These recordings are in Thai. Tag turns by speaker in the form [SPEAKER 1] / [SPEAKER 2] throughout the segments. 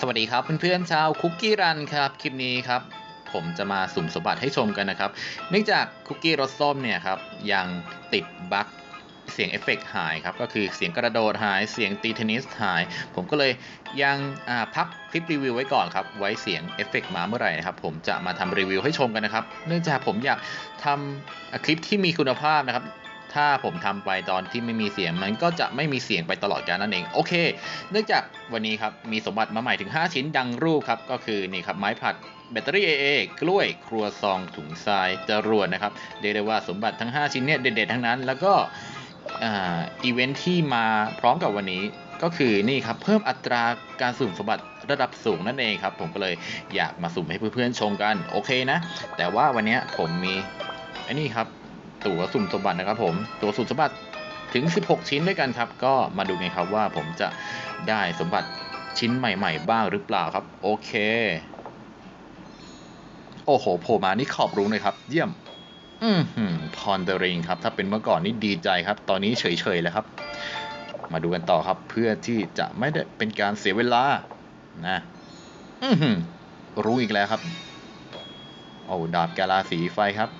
[SPEAKER 1] สวัสดีครับเพื่อนๆชาวคุกกี้รันครับคลิปนี้ครับ ผมจะมาสุ่มสมบัติให้ชมกันนะครับ เนื่องจากคุกกี้รสส้มเนี่ยครับยังติดบั๊กเสียงเอฟเฟกหายครับก็คือเสียงกระโดดหายเสียงตีเทนนิสหาย ผมก็เลยยังพักคลิปรีวิวไว้ก่อนครับ ไว้เสียงเอฟเฟกมาเมื่อไหร่นะครับ ผมจะมาทำรีวิวให้ชมกันนะครับ เนื่องจากผมอยากทำอ่าคลิปที่มีคุณภาพนะครับ ถ้าผมทำไปตอนที่ไม่มีเสียงมันก็จะไม่มีเสียงไปตลอดกาลนั่นเอง โอเค เนื่องจากวันนี้ครับมีสมบัติมาใหม่ถึง 5 ชิ้นดังรูปครับ ก็คือนี่ครับไม้ผัดแบตเตอรี่ AA กล้วย ครัวซองถุงทรายจรวดนะครับเรียกได้ว่าสมบัติทั้ง 5 ชิ้นเนี่ยเด็ดๆทั้งนั้น แล้วก็อีเวนท์ที่มาพร้อมกับวันนี้ก็คือนี่ครับเพิ่มอัตราการสุ่มสมบัติระดับสูงนั่นเองครับ ผมก็เลยอยากมาสุ่มให้เพื่อนๆชมกันโอเคนะ แต่ว่าวันนี้ผมมีไอ้นี่ครับ ตั๋วสุ่มสมบัตินะครับผมตั๋วสุ่มสมบัติถึง 16 ชิ้นด้วยกันครับ ก็มาดูกันครับว่าผมจะได้สมบัติชิ้นใหม่ ๆ บ้างหรือเปล่าครับ โอเค โอ้โหโผล่มานี่ขอบรุ้งเลยครับ เยี่ยม อืมหืมพอนเดริงครับ ถ้าเป็นเมื่อก่อนนี่ดีใจครับ ตอนนี้เฉยๆแล้วครับ มาดูกันต่อครับ เพื่อที่จะไม่ได้เป็นการเสียเวลา นะ อือหือรู้อีกแล้วครับ โอ้ดาบกาลาสีไฟครับ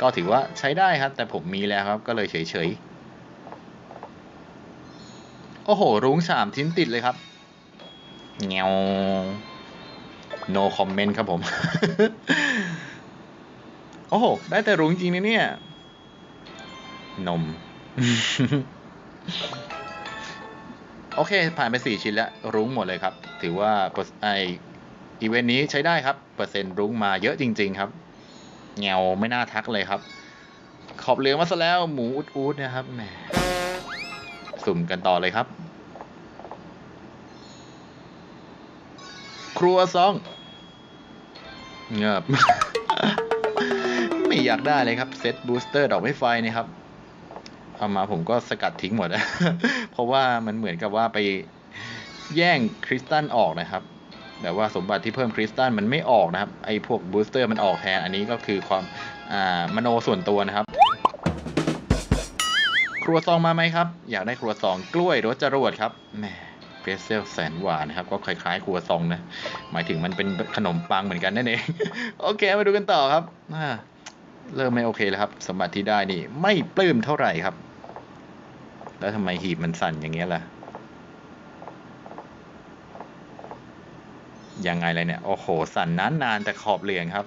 [SPEAKER 1] ก็ถือว่าใช้ได้ครับ แต่ผมมีแล้วครับ ก็เลยเฉยๆ โอ้โห รุ้งสามชิ้นติดเลยครับเงี้ยว no comment ครับผม โอ้โห ได้แต่รุ้งจริงนะเนี่ย นม โอเค ผ่านไปสี่ชิ้นแล้ว รุ้งหมดเลยครับ ถือว่าเปอร์ไออีเวนต์นี้ใช้ได้ครับ เปอร์เซ็นต์รุ้งมาเยอะจริง ๆ ครับ เงาไม่น่าทักเลยครับ ขอบเหลืองมาซะแล้วหมูอุดอุดนะครับแหมสุ่มกันต่อเลยครับ ครัวซองเงือบไม่อยากได้เลยครับเซตบูสเตอร์ดอกไม้ไฟนี่ครับเอามาผมก็สกัดทิ้งหมด เพราะว่ามันเหมือนกับว่าไปแย่งคริสตัลออกนะครับ แบบว่าสมบัติที่เพิ่มคริสตัลมันไม่ออกนะครับ ไอ้พวกบูสเตอร์มันออกแทน อันนี้ก็คือความอ่ามโนส่วนตัวนะครับ ครัวซองมาไหมครับ อยากได้ครัวซองกล้วยรสจรวดครับแหมเพรสเซลแสนหวานนะครับ ก็คล้ายๆครัวซองนะ หมายถึงมันเป็นขนมปังเหมือนกันนั่นเอง โอเค มาดูกันต่อครับเริ่มไม่โอเคแล้วครับ สมบัติที่ได้นี่ ไม่ปลื้มเท่าไหร่ครับ แล้วทำไมหีบมันสั่นอย่างเงี้ยล่ะ ยังไงเลยเนี่ย โอ้โห สั่นนานนานแต่ขอบเหลืองครับ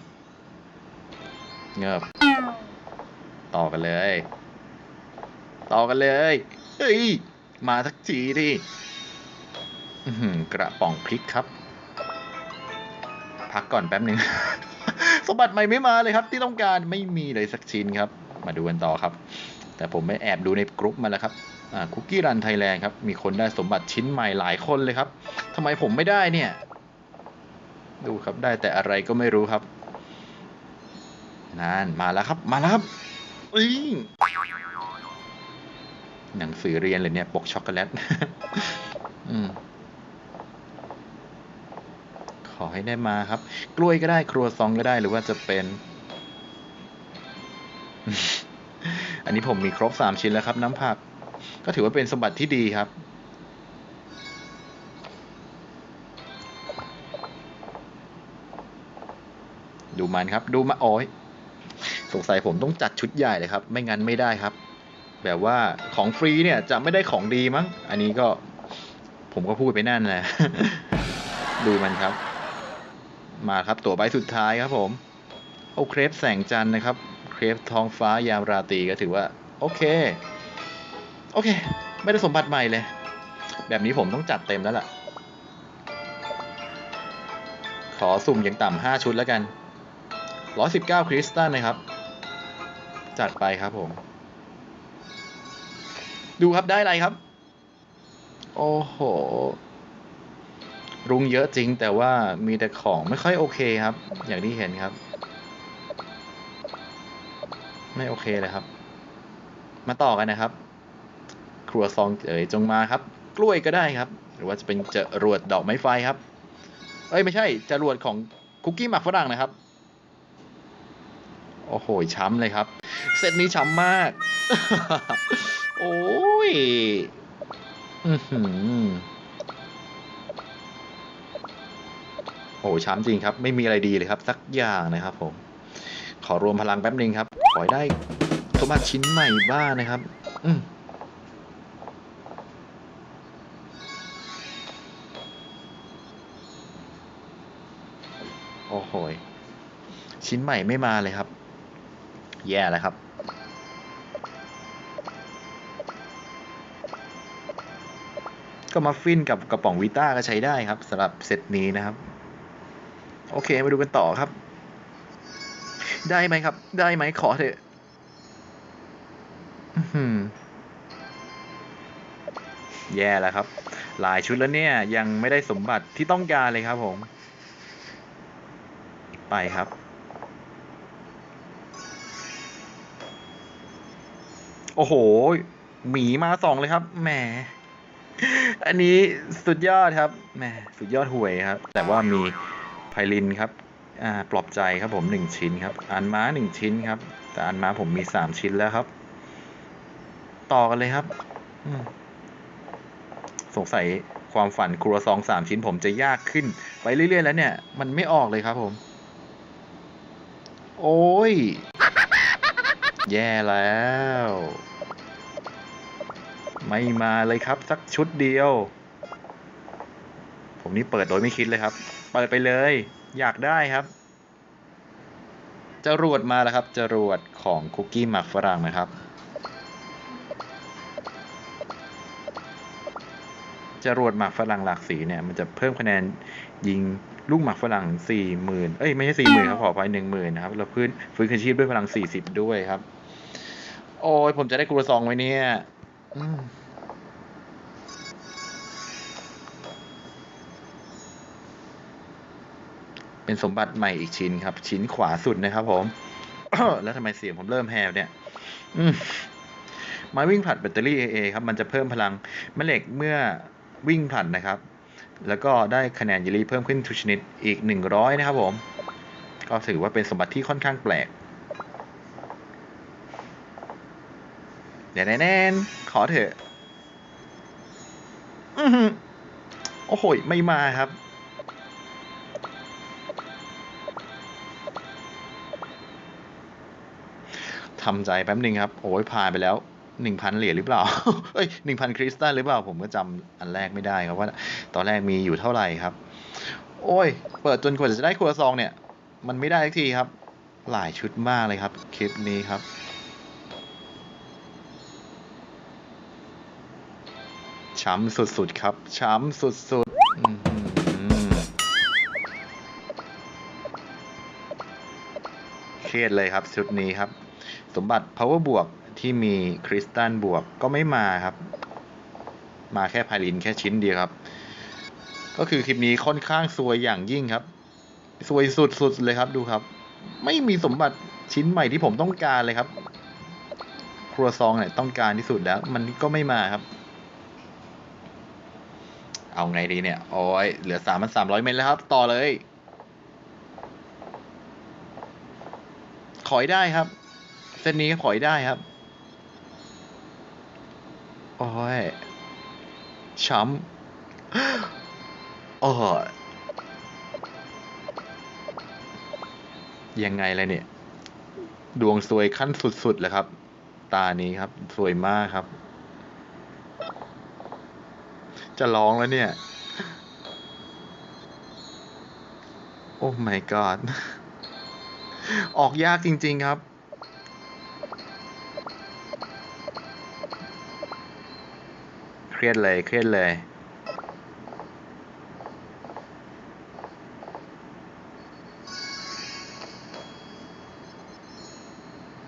[SPEAKER 1] เงือบต่อกันเลย ต่อกันเลยเฮ้ยมาสักทีดิกระป๋องพริกครับ พักก่อนแป๊บหนึ่ง สมบัติใหม่ไม่มาเลยครับ ที่ต้องการไม่มีเลยสักชิ้นครับ มาดูกันต่อครับ แต่ผมไปแอบดูในกรุ๊ปมาแล้วครับคุกกี้รันไทยแลนด์ครับ มีคนได้สมบัติชิ้นใหม่หลายคนเลยครับทำไมผมไม่ได้เนี่ย ดูครับได้แต่อะไรก็ไม่รู้ครับนั่นมาแล้วครับ มาแล้วครับอุ้ยหนังสือเรียนเลยเนี่ย ปกช็อกโกแลตอืมขอให้ได้มาครับ กล้วยก็ได้ครัวซองก็ได้หรือว่าจะเป็น อันนี้ผมมีครบสามชิ้นแล้วครับ น้ำผัก ก็ถือว่าเป็นสมบัติที่ดีครับ มันครับ ดูมาโอ้ยสงสัยผมต้องจัดชุดใหญ่เลยครับ ไม่งั้นไม่ได้ครับ แบบว่าของฟรีเนี่ยจะไม่ได้ของดีมั้ง อันนี้ก็ผมก็พูดไปนั่นแหละ ดูมันครับ มาครับตัวใบสุดท้ายครับผมโอาเครปแสงจันทร์นะครับ เครปทองฟ้ายามราตรีก็ถือว่า โอเค โอเค ไม่ได้สมบัติใหม่เลย แบบนี้ผมต้องจัดเต็มแล้วล่ะ ขอสุ่มอย่างต่ำห้าชุดแล้วกัน ร้อยสิบเก้าคริสตัลนะครับ จัดไปครับผม ดูครับได้อะไรครับ โอ้โห รุงเยอะจริงแต่ว่ามีแต่ของไม่ค่อยโอเคครับ อย่างที่เห็นครับ ไม่โอเคเลยครับ มาต่อกันนะครับ ครัวซองเอ๋ยจงมาครับ กล้วยก็ได้ครับ หรือว่าจะเป็นจรวดดอกไม้ไฟครับ เอ้ยไม่ใช่จรวดของคุกกี้หมักฝรั่งนะครับ โอ้โห ช้ำเลยครับ เซตนี้ช้ำมาก โอ้ยอือหือโอ้โหช้ำจริงครับ ไม่มีอะไรดีเลยครับ สักอย่างนะครับผม ขอรวมพลังแป๊บนึงครับ ขอให้ได้สมบัติชิ้นใหม่บ้างนะครับ อืโอ้โหยชิ้นใหม่ไม่มาเลยครับ แย่แล้วครับ ก็มัฟฟินกับกระป๋องวิต้าก็ใช้ได้ครับสำหรับเซตนี้นะครับ โอเคมาดูกันต่อครับ ได้ไหมครับ ได้ไหมขอเถอะแย่แล้วครับ หลายชุดแล้วเนี่ย ยังไม่ได้สมบัติที่ต้องการเลยครับผม ไปครับ โอ้โห หมีมาสองเลยครับ แหม อันนี้สุดยอดครับ แหม สุดยอดห่วยครับ แต่ว่ามีไพลินครับ อ่า ปลอบใจครับผมหนึ่งชิ้นครับ อันม้าหนึ่งชิ้นครับ แต่อันม้าผมมีสามชิ้นแล้วครับ ต่อกันเลยครับ สงสัยความฝันครัวซองสามชิ้นผมจะยากขึ้น ไปเรื่อยๆแล้วเนี่ย มันไม่ออกเลยครับผม โอ้ย แย่แล้ว ไม่มาเลยครับ สักชุดเดียว ผมนี่เปิดโดยไม่คิดเลยครับ เปิดไปเลย อยากได้ครับจรวดมาแล้วครับจรวดของคุกกี้หมักฝรั่งนะครับจรวดหมักฝรั่งหลากสีเนี่ย มันจะเพิ่มคะแนนยิง ลูกหมักฝรั่งสี่หมื่นเอ้ยไม่ใช่สี่หมื่นครับขอไปหนึ่งหมื่นนะครับแล้วพื้นฟื้นคืนชีพด้วยพลังสี่สิบด้วยครับ โอ้ยผมจะได้กรัวซองไหมเนี่ยเป็นสมบัติใหม่อีกชิ้นครับ ชิ้นขวาสุดนะครับผม แล้วทำไมเสียงผมเริ่มแหบเนี่ยมไมาวิ่งผัดแบตเตอรี่ AA ครับ มันจะเพิ่มพลังแม่เหล็กเมื่อวิ่งผัดนะครับ แล้วก็ได้คะแนนเยลลี่เพิ่มขึ้นทุกชนิดอีกหนึ่งร้อยนะครับผม ก็ถือว่าเป็นสมบัติที่ค่อนข้างแปลกเดี๋ยวแน่ๆขอเถอะอือโอ้โหไม่มาครับ ทำใจแป๊บหนึ่งครับ โอ้ยผ่านไปแล้ว หนึ่งพันเหรียญหรือเปล่า เอ้ยหนึ่งพันคริสตัลหรือเปล่า ผมก็จำอันแรกไม่ได้ครับว่า ตอนแรกมีอยู่เท่าไหร่ครับ โอ้ย เปิดจนกว่าจะได้ครัวซองเนี่ย มันไม่ได้สักทีครับ หลายชุดมากเลยครับ คลิปนี้ครับช้ำสุดๆครับ ช้ำสุดๆเครียดเลยครับชุดนี้ครับ สมบัติ power บวก ที่มีคริสตัลบวกก็ไม่มาครับ มาแค่ไพลินแค่ชิ้นเดียวครับ ก็คือคลิปนี้ค่อนข้างซวยอย่างยิ่งครับซวยสุดๆเลยครับดูครับ ไม่มีสมบัติชิ้นใหม่ที่ผมต้องการเลยครับ ครัวซองเนี่ยต้องการที่สุดแล้ว มันก็ไม่มาครับ เอาไงดีเนี่ยโอ้ยเหลือสามพันสามร้อยเมตรแล้วครับ ต่อเลย ขอให้ได้ครับ เส้นนี้ขอให้ได้ครับ โอ้ยช้ำโอ้ยยังไงเลยเนี่ย ดวงซวยขั้นสุดๆเลยครับ ตานี้ครับ สวยมากครับ จะร้องแล้วเนี่ย โอ้ my god ออกยากจริง ๆ ครับ รียดเลยเครียดเลย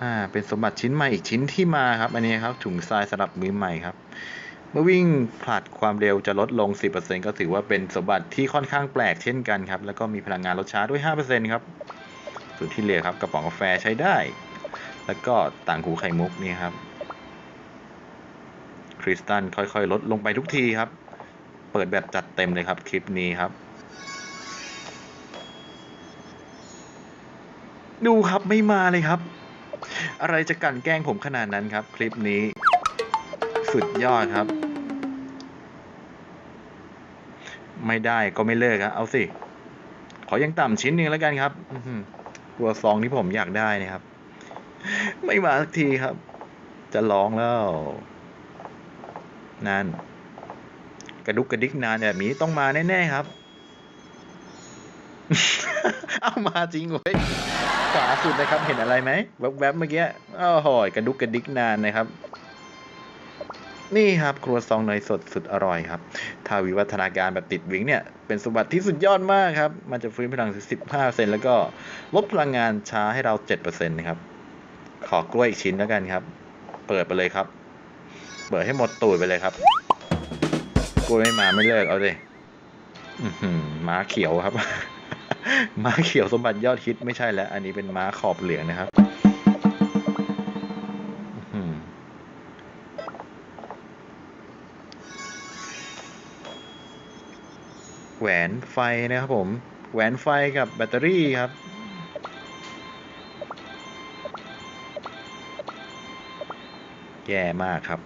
[SPEAKER 1] อ่า เป็นสมบัติชิ้นใหม่อีกชิ้นที่มาครับ อันนี้ครับถุงทรายสำหรับมือใหม่ครับ เมื่อวิ่งผลัดความเร็วจะลดลง 10%ก็ถือว่าเป็นสมบัติที่ค่อนข้างแปลกเช่นกันครับ แล้วก็มีพลังงานลดช้าด้วย 5%ครับ ส่วนที่เหลือครับกระป๋องกาแฟใช้ได้ แล้วก็ต่างหูไข่มุกนี่ครับ คริสตัลค่อยๆ ลดลงไปทุกทีครับ เปิดแบบจัดเต็มเลยครับคลิปนี้ครับ ดูครับไม่มาเลยครับ อะไรจะกลั่นแกล้งผมขนาดนั้นครับ คลิปนี้ สุดยอดครับ ไม่ได้ก็ไม่เลิกครับเอาสิ ขอยังต่ำชิ้นหนึ่งแล้วกันครับตัวซองที่ผมอยากได้นะครับ ไม่มาสักทีครับ จะร้องแล้ว นั่นกระดุกกระดิกนานแบบนี้ต้องมาแน่ๆครับ เอามาจริงเว้ยขวาสุดนะครับเห็นอะไรไหมแวบๆเมื่อกี้อ้าวหอยกระดุกกระดิกนานนะครับ นี่ครับครัวซองเนยสดสุดอร่อยครับถ้าวิวัฒนาการแบบติดวิงเนี่ย เป็นสมบัติที่สุดยอดมากครับ มันจะฟื้นพลัง15%แล้วก็ลดพลังงานช้าให้เรา 7%นะครับ ขอกล้วยอีกชิ้นแล้วกันครับ เปิดไปเลยครับเปิดให้หมดตูดไปเลยครับกล้วยไม่มาไม่เลิกเอาเลยม้าเขียวครับ ม้าเขียวสมบัติยอดฮิตไม่ใช่แล้ว อันนี้เป็นม้าขอบเหลืองนะครับหือแหวนไฟนะครับผม แหวนไฟกับแบตเตอรี่ครับ แย่มากครับ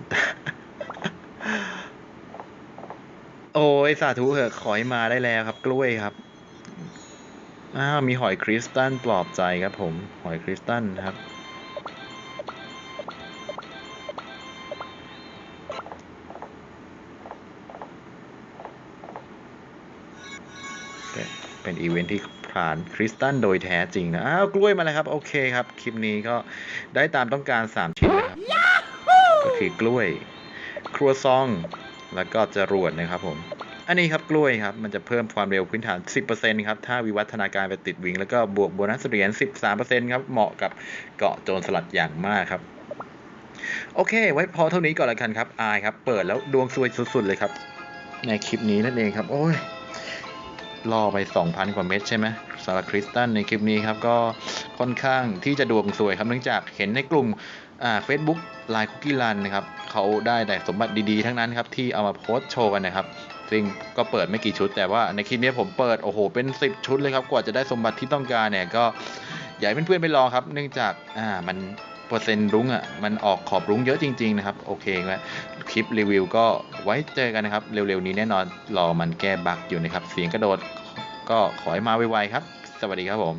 [SPEAKER 1] โอ้ยสาธุเหอะขอให้มาได้แล้วครับ กล้วยครับอ้าวมีหอยคริสตัลปลอบใจครับผม หอยคริสตัลครับเป็นเป็นอีเวนท์ที่ผ่านคริสตัลโดยแท้จริงนะ อ้าว กล้วยมาแล้วครับ โอเคครับ คลิปนี้ก็ได้ตามต้องการ 3 ชิ้นนะครับ ก็คือกล้วย ครัวซอง แล้วก็จรวดนะครับผม อันนี้ครับกล้วยครับ มันจะเพิ่มความเร็วพื้นฐาน 10%ครับ ถ้าวิวัฒนาการไปติดวิง แล้วก็บวกโบนัสเหรียญ 13%ครับ เหมาะกับเกาะโจรสลัดอย่างมากครับ โอเค ไว้พอเท่านี้ก่อนละกันครับอายครับ เปิดแล้วดวงซวยสุด ๆ เลยครับ ในคลิปนี้นั่นเองครับ โอ้ยล่อไป 2,000 กว่าเม็ดใช่ไหมสำหรับคริสตันในคลิปนี้ครับก็ค่อนข้างที่จะดวงสวยครับเนื่องจากเห็นในกลุ่ม เฟซบุ๊กไลน์คุกกี้รันนะครับเขาได้แต่สมบัติดีๆทั้งนั้นครับที่เอามาโพสต์โชว์กันนะครับซึ่งก็เปิดไม่กี่ชุด แต่ว่าในคลิปนี้ผมเปิดโอ้โหเป็น 10 ชุดเลยครับกว่าจะได้สมบัติที่ต้องการเนี่ยก็อยากให้เพื่อนๆไปลองครับ เนื่องจากอ่ามันเปอร์เซ็นต์รุ้งอะมันออกขอบรุ้งเยอะจริง ๆ นะครับ โอเคครับคลิปรีวิวก็ไว้เจอกันนะครับ เร็วๆนี้แน่นอนรอมันแก้บั๊กอยู่นะครับ เสียงกระโดดก็ขอให้มาไวๆครับ สวัสดีครับผม